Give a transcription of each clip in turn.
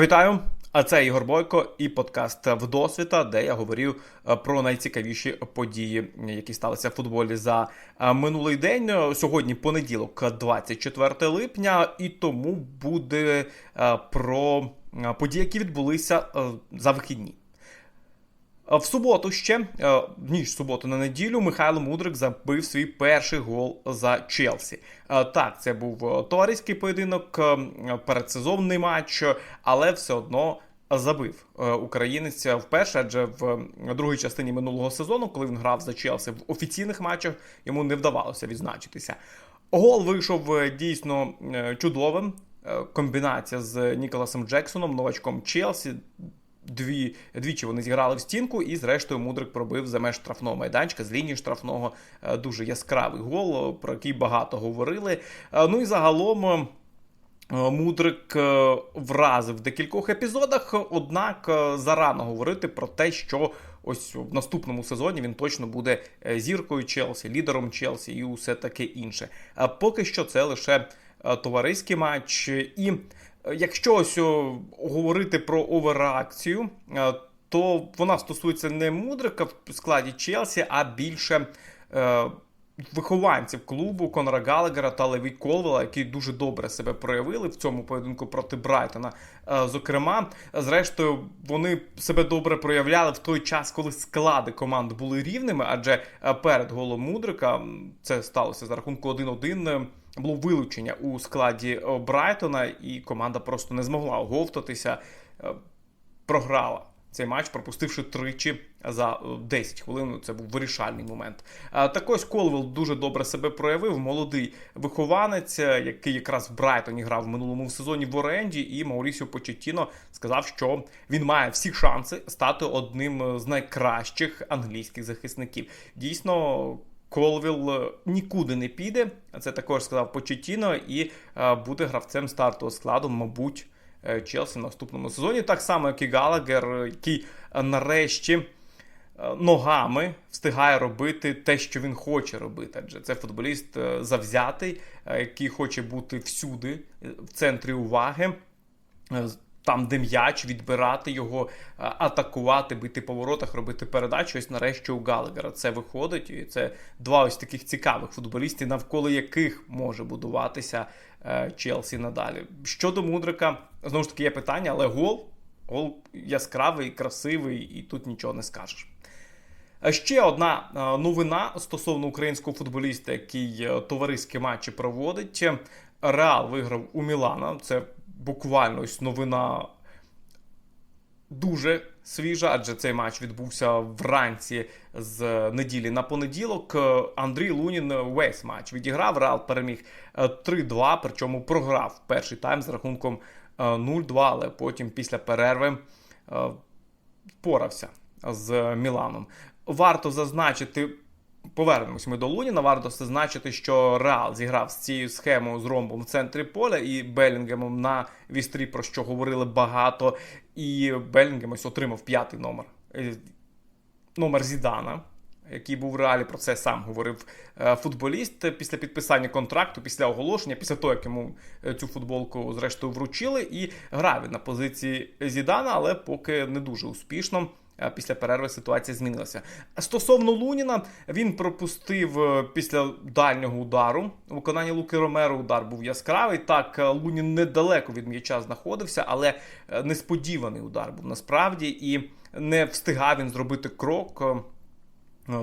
Вітаю! А це Ігор Бойко і подкаст Вдосвіта, де я говорив е, про найцікавіші події, які сталися в футболі за е, минулий день. Сьогодні понеділок, 24 липня, і тому буде е, про події, які відбулися за вихідні. В суботу ще ніж суботу на неділю Михайло Мудрик забив свій перший гол за Челсі. Так, це був товариський поєдинок, передсезонний матч, але все одно забив українець вперше, адже в другій частині минулого сезону, коли він грав за Челсі в офіційних матчах, йому не вдавалося відзначитися. Гол вийшов дійсно чудовим. Комбінація з Ніколасом Джексоном, новачком Челсі. Дві двічі вони зіграли в стінку, і зрештою Мудрик пробив за меж штрафного майданчика з лінії штрафного е, дуже яскравий гол, про який багато говорили. Е, ну і загалом. Е, Мудрик вразив в декількох епізодах, однак зарано говорити про те, що ось в наступному сезоні він точно буде зіркою Челсі, лідером Челсі і усе таке інше. Поки що це лише товариський матч. І Якщо ось говорити про оверреакцію, е, то вона стосується не мудрика в складі Челсі, а більше е, вихованців клубу Конора Галагера та Леві Колвела, які дуже добре себе проявили в цьому поєдинку проти Брайтона. Е, зокрема, зрештою, вони себе добре проявляли в той час, коли склади команд були рівними, адже е, перед голом Мудрика це сталося за рахунку 1-1, було вилучення у складі е, Брайтона, і команда просто не змогла оговтатися, е, програла. Цей матч, пропустивши тричі за 10 е, хвилин. Це був вирішальний момент. Так ось Колвел дуже добре себе проявив. Молодий вихованець, який якраз в Брайтоні грав в минулому сезоні в оренді, і Маурісіо Почеттіно сказав, що він має всі шанси стати одним з найкращих англійських захисників. Дійсно. Колвіл е, нікуди не піде. Це також сказав Почетіно, і е, буде гравцем стартового складу, мабуть, е, Челсі в наступному сезоні. Так само, як і Галагер, який нарешті ногами встигає робити те, що він хоче робити. Адже це футболіст завзятий, який хоче бути всюди, в центрі уваги там, де м'яч, відбирати його, атакувати, бити по воротах, робити передачу. Ось нарешті у Галагера це виходить. І це два ось таких цікавих футболістів, навколо яких може будуватися е, Челсі надалі. Щодо Мудрика, знову ж таки, є питання, але гол, гол яскравий, красивий, і тут нічого не скажеш. Ще одна е, новина стосовно українського футболіста, який е, товариські матчі проводить. Реал виграв у Мілана. Це буквально ось новина дуже свіжа, адже цей матч відбувся вранці з неділі на понеділок. Андрій Лунін весь матч відіграв. Реал переміг 3-2, е, причому програв перший тайм з рахунком 0-2, е, але потім після перерви е, впорався з Міланом. Варто зазначити. Повернемось ми до Луніна. Варто зазначити, що Реал зіграв з цією схемою з ромбом в центрі поля і Белінгемом на вістрі, про що говорили багато. І Белінгем ось отримав п'ятий номер. Е, номер Зідана. Який був в реалі про це сам говорив е, футболіст після підписання контракту, після оголошення, після того, як йому е, цю футболку зрештою вручили, і грав на позиції Зідана, але поки не дуже успішно. Після перерви ситуація змінилася. Стосовно Луніна, він пропустив е, після дальнього удару. У виконанні Луки Ромеро удар був яскравий. Так, е, Лунін недалеко від м'яча знаходився, але е, несподіваний удар був насправді і не встигав він зробити крок,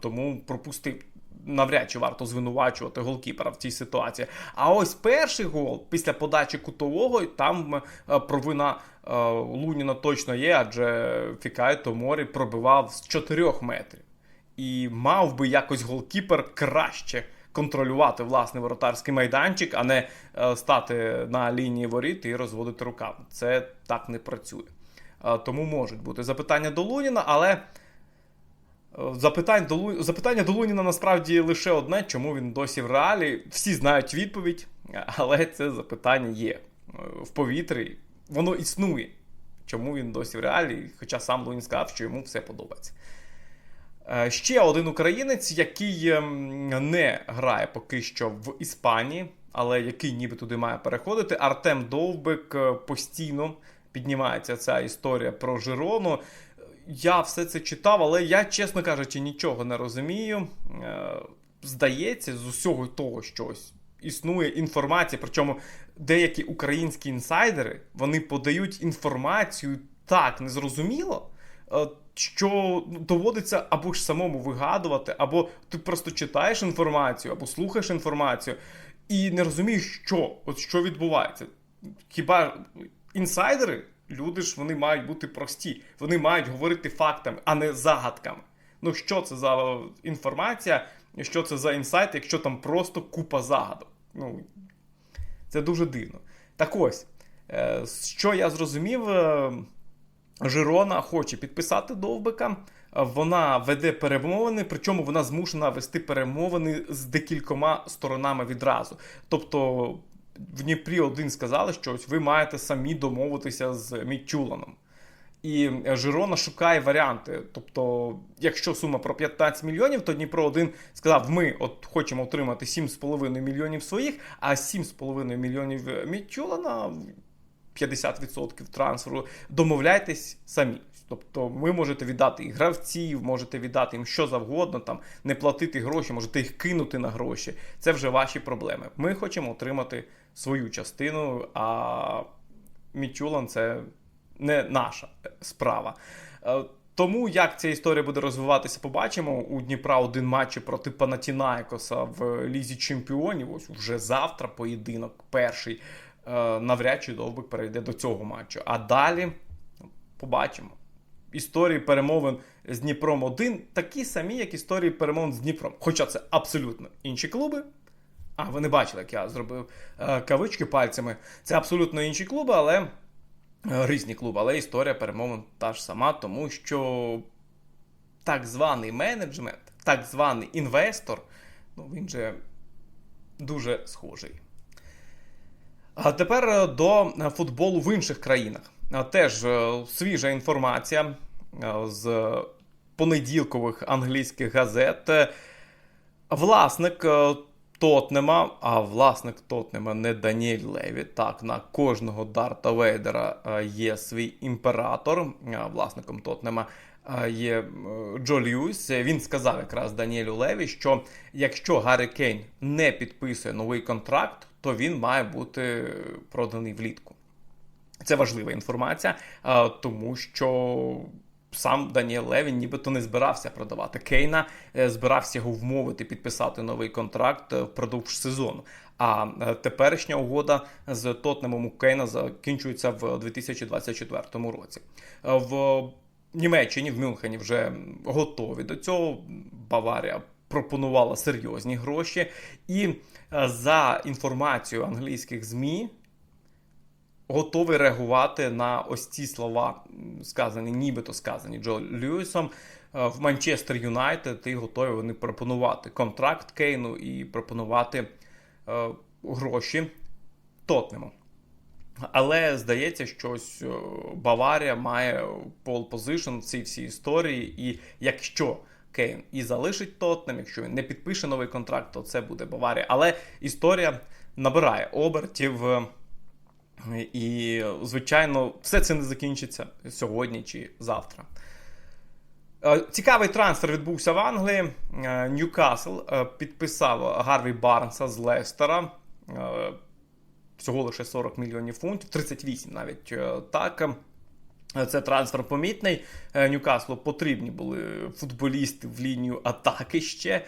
тому пропустив навряд чи варто звинувачувати голкіпера в цій ситуації. А ось перший гол після подачі кутового там е, провина е, Луніна точно є, адже Фікай Томорі пробивав з 4 метрів. І мав би якось голкіпер краще. Контролювати власний воротарський майданчик, а не е, стати на лінії воріт і розводити руками. Це так не працює. Тому можуть бути запитання до Луніна, але Запитань до запитання до Луніна насправді лише одне, чому він досі в реалі. Всі знають відповідь, але це запитання є е, в повітрі. Воно існує. Чому він досі в реалі? Хоча сам Лунін сказав, що йому все подобається. Е, ще один українець, який ем, не грає поки що в Іспанії, але який ніби туди має переходити. Артем Довбик е, постійно піднімається ця історія про Жирону. Я все це читав, але я, чесно кажучи, нічого не розумію. Е, Здається, з усього того, що існує інформація, причому деякі українські інсайдери вони подають інформацію так незрозуміло, е, що доводиться або ж самому вигадувати, або ти просто читаєш інформацію, або слухаєш інформацію, і не розумієш, що, от що відбувається. Хіба інсайдери, люди ж вони мають бути прості, вони мають говорити фактами, а не загадками. Ну, що це за інформація, що це за інсайт, якщо там просто купа загадок. Ну, Це дуже дивно. Так ось, е, що я зрозумів, е, Жирона хоче підписати довбика. Вона веде перемовини, причому вона змушена вести перемовини з декількома сторонами відразу. Тобто в Дніпрі один сказали, що ось ви маєте самі домовитися з Мітчуланом. І Жирона шукає варіанти. Тобто, якщо сума про 15 мільйонів, то Дніпро 1 сказав: ми от хочемо отримати 7,5 мільйонів своїх, а 7,5 мільйонів Мітчулана 50% трансферу. Домовляйтесь самі. Тобто, ви можете віддати і гравців, можете віддати їм що завгодно, там не платити гроші, можете їх кинути на гроші. Це вже ваші проблеми. Ми хочемо отримати свою частину, а Мічулан це не наша справа. Е, тому як ця історія буде розвиватися, побачимо. У Дніпра один матч проти Панатінаєкоса в Лізі Чемпіонів. Ось вже завтра поєдинок перший. Е, навряд чи довбик перейде до цього матчу. А далі побачимо. Історії перемовин з Дніпром 1 такі самі, як історії перемовин з Дніпром. Хоча це абсолютно інші клуби. А, ви не бачили, як я зробив е, кавички пальцями. Це абсолютно інші клуби, але е, різні клуби. Але історія перемовин та ж сама, тому що так званий менеджмент, так званий інвестор, ну він же дуже схожий. А тепер до футболу в інших країнах. Теж свіжа інформація з понеділкових англійських газет. Власник Тотнема, а власник Тотнема не Даніель Леві. Так, на кожного Дарта Вейдера є свій імператор. Власником Тотнема є Джо Льюіс. Він сказав якраз Даніелю Леві, що якщо Гаррі Кейн не підписує новий контракт, то він має бути проданий влітку. Це важлива інформація, тому що сам Даніел Левін нібито не збирався продавати Кейна, е, збирався його вмовити підписати новий контракт е, впродовж сезону. А е, теперішня угода з Тотнемом у Кейна закінчується в 2024 році. В Німеччині в Мюнхені вже готові до цього. Баварія пропонувала серйозні гроші, і за інформацією англійських ЗМІ готовий реагувати на ось ці слова, сказані, нібито сказані Джо Льюісом. Е, в Манчестер Юнайтед і готові вони пропонувати контракт Кейну і пропонувати е, гроші Тотнему. Але здається, що ось е, Баварія має пол позишн в цій всій історії, і якщо Кейн і залишить Тотнем, якщо він не підпише новий контракт, то це буде Баварія. Але історія набирає обертів. І, звичайно, все це не закінчиться сьогодні чи завтра. Е, цікавий трансфер відбувся в Англії. Е, Ньюкасл е, підписав Гарві Барнса з Лестера. Всього лише 40 мільйонів фунтів, 38 навіть так. Це трансфер помітний. Ньюкаслу потрібні були футболісти в лінію атаки ще.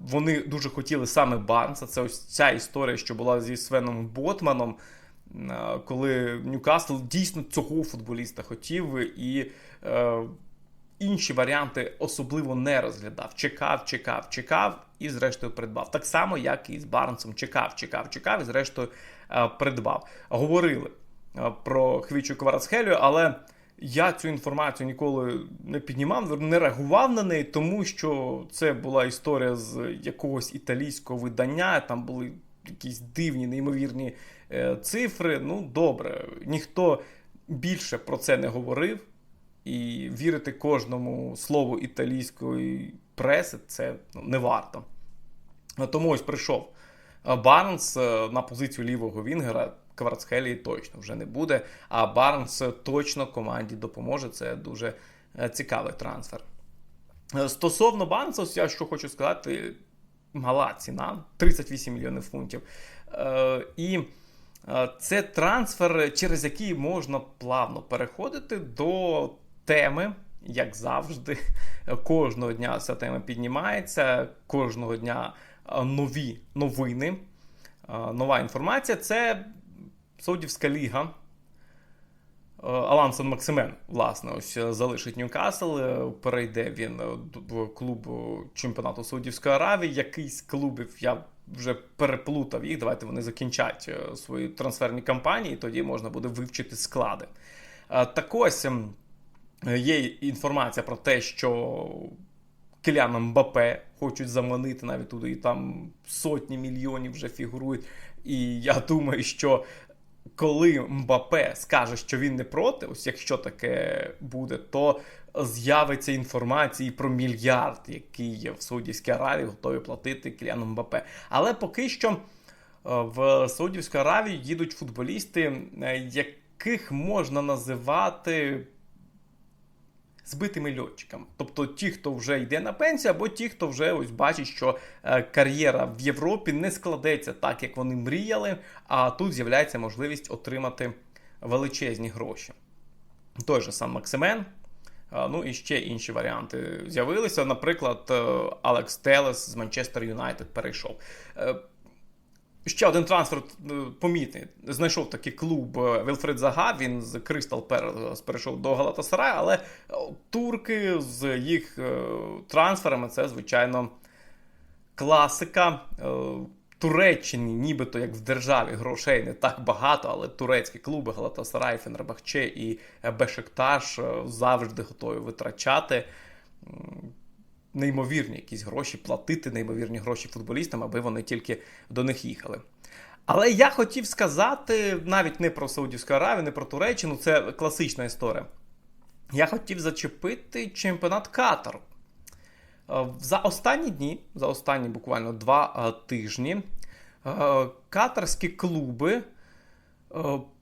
Вони дуже хотіли саме Барнса. Це ось ця історія, що була зі Свеном Ботманом коли Ньюкасл дійсно цього футболіста хотів і е, інші варіанти особливо не розглядав. Чекав, чекав, чекав і, зрештою, придбав. Так само, як і з Барнсом. Чекав, чекав, чекав, і зрештою е, придбав. Говорили е, про Хвічу Кварацхелю, але. Я цю інформацію ніколи не піднімав, не реагував на неї, тому що це була історія з якогось італійського видання. Там були якісь дивні, неймовірні Е, цифри. Ну, добре, ніхто більше про це не говорив. І вірити кожному слову італійської преси це ну, не варто. Тому ось прийшов Барнс е, на позицію лівого Вінгера. Кварцхелії точно вже не буде. А Барнс точно команді допоможе. Це дуже е, цікавий трансфер. Е, Стосовно Барнса, я що хочу сказати, мала ціна 38 мільйонів фунтів. Е, І е, це трансфер, через який можна плавно переходити до теми, як завжди. Кожного дня ця тема піднімається, кожного дня нові новини, нова інформація. Це Саудівська ліга. Алансон Максимен, власне, ось е, залишить Ньюкасл. е, Перейде він е, в клуб е, чемпіонату Саудівської Аравії. Якийсь клубів я вже переплутав їх. Давайте вони закінчать е, свої трансферні кампанії, тоді можна буде вивчити склади. Е, Так ось ем, є інформація про те, що Кіляна Мбапе хочуть заманити навіть туди, і там сотні мільйонів вже фігурують. І я думаю, що коли Мбапе скаже, що він не проти, ось якщо таке буде, то з'явиться інформація і про мільярд, який в Саудівській Аравії готові платити Кіляну Мбапе. Але поки що е, в Саудівську Аравію їдуть футболісти, е, яких можна називати збитими льотчиками. Тобто ті, хто вже йде на пенсію, або ті, хто вже ось бачить, що е, кар'єра в Європі не складеться так, як вони мріяли, а тут з'являється можливість отримати величезні гроші. Той же сам Максимен. Ну і ще інші варіанти з'явилися. Наприклад, е, Алекс Телес з Манчестер Юнайтед перейшов. Е, Ще один трансфер е, помітний. Знайшов такий клуб Вілфред Зага. Він з Кристал Пелес перейшов до Галатасарая, але турки з їх трансферами це, звичайно, класика. Туреччині, нібито як в державі грошей не так багато, але турецькі клуби Галатасарай, Фенербахче і Бешикташ е, завжди готові витрачати неймовірні якісь гроші, платити неймовірні гроші футболістам, аби вони тільки до них їхали. Але я хотів сказати навіть не про Саудівську Аравію, не про Туреччину, це класична історія. Я хотів зачепити чемпіонат Катару. Е, За останні дні, за останні буквально два е, тижні, е, катарські клуби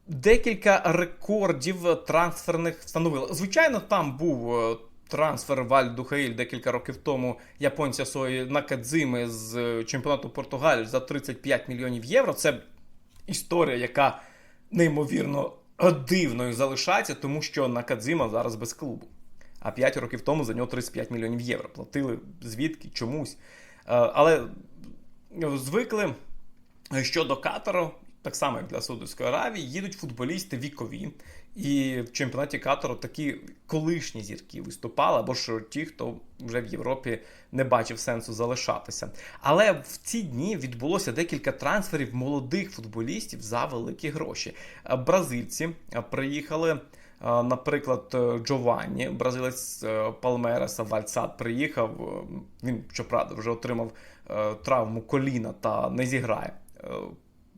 декілька рекордів трансферних встановили. Звичайно, там був трансфер Валь Духаїль декілька років тому японця Сої Накадзими з чемпіонату Португалії за 35 мільйонів євро. Це історія, яка неймовірно дивною залишається, тому що Накадзима зараз без клубу. А 5 років тому за нього 35 мільйонів євро. Платили звідки чомусь. Е, Але звикли, що до Катару, так само як для Саудовської Аравії, їдуть футболісти вікові. І в чемпіонаті Катару такі колишні зірки виступали, або ж ті, хто вже в Європі не бачив сенсу залишатися. Але в ці дні відбулося декілька трансферів молодих футболістів за великі гроші. Бразильці приїхали. Е, Наприклад, е, Джованні, бразилець е, Палмереса Вальцат приїхав. Він, щоправда, вже отримав травму коліна та не зіграє.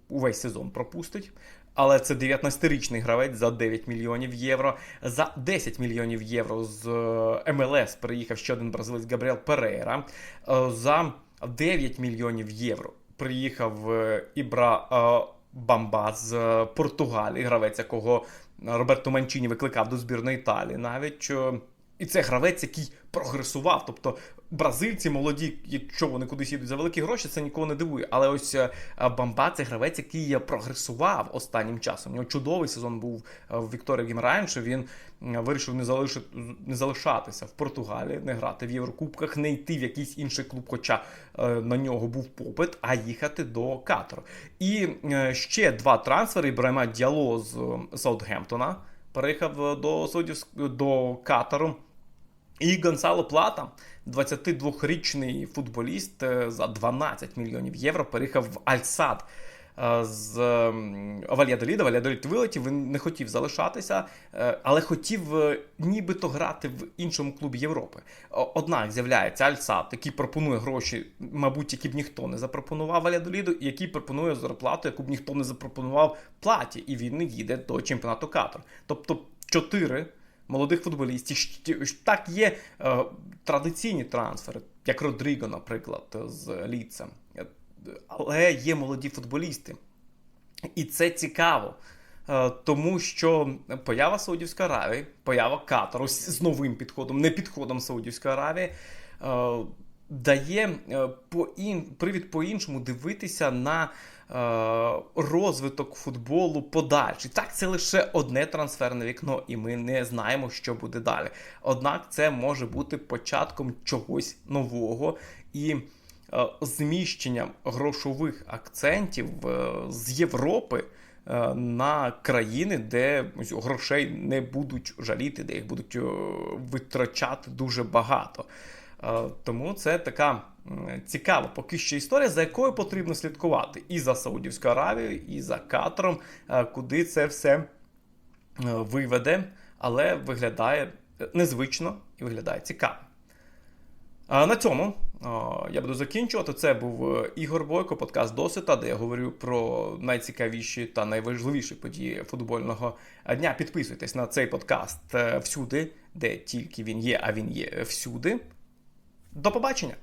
Увесь сезон пропустить. Але це 19-річний гравець за 9 мільйонів євро. За 10 мільйонів євро з МЛС приїхав ще один бразилець Габріел Перейра. За 9 мільйонів євро приїхав Ібра Бамба з Португалії, гравець, якого Роберто Манчіні викликав до збірної Італії навіть. Е, І це гравець, який прогресував. Тобто бразильці молоді, якщо вони кудись їдуть за великі гроші, це нікого не дивує. Але ось е, Бамба це гравець, який прогресував останнім часом. У нього чудовий сезон був е, в Вікторії Гімраєн, що він вирішив не, залишити, не залишатися в Португалії, не грати в Єврокубках, не йти в якийсь інший клуб, хоча е, на нього був попит, а їхати до Катару. І е, ще два трансфери Ібрайма Діало з е, Саутгемптона переїхав е, до, Саудівськ- до Катару. І Гонсало Плата, 22-річний футболіст е, за 12 мільйонів євро, переїхав в Альсад е, з Вальядоліда. Вальядолід вилетів, він не хотів залишатися, е, але хотів нібито грати в іншому клубі Європи. Однак з'являється Альсад, який пропонує гроші, мабуть, які б ніхто не запропонував Вальядоліду, і який пропонує зарплату, яку б ніхто не запропонував платі, і він не їде до чемпіонату Катар. Тобто чотири молодих футболістів. Так є е, традиційні трансфери, як Родріго, наприклад, з Ліцем. Але є молоді футболісти. І це цікаво. Е, Тому що поява Саудівської Аравії, поява Катару з новим підходом, не підходом Саудівської Аравії, е, дає е, по привід по-іншому дивитися на е, розвиток футболу подальший. Так, це лише одне трансферне вікно, і ми не знаємо, що буде далі. Однак це може бути початком чогось нового і е, зміщенням грошових акцентів е, з Європи е, на країни, де грошей не будуть жаліти, де їх будуть е, витрачати дуже багато. Е, Тому це така цікава поки що історія, за якою потрібно слідкувати і за Саудівською Аравією, і за Катером, е, куди це все е, виведе, але виглядає е, незвично і виглядає цікаво. На цьому я буду закінчувати. Це був е, Ігор Бойко, подкаст Досвіта, де я говорю про найцікавіші та найважливіші події футбольного дня. Підписуйтесь на цей подкаст е, всюди, де тільки він є, а він є всюди. До побачення!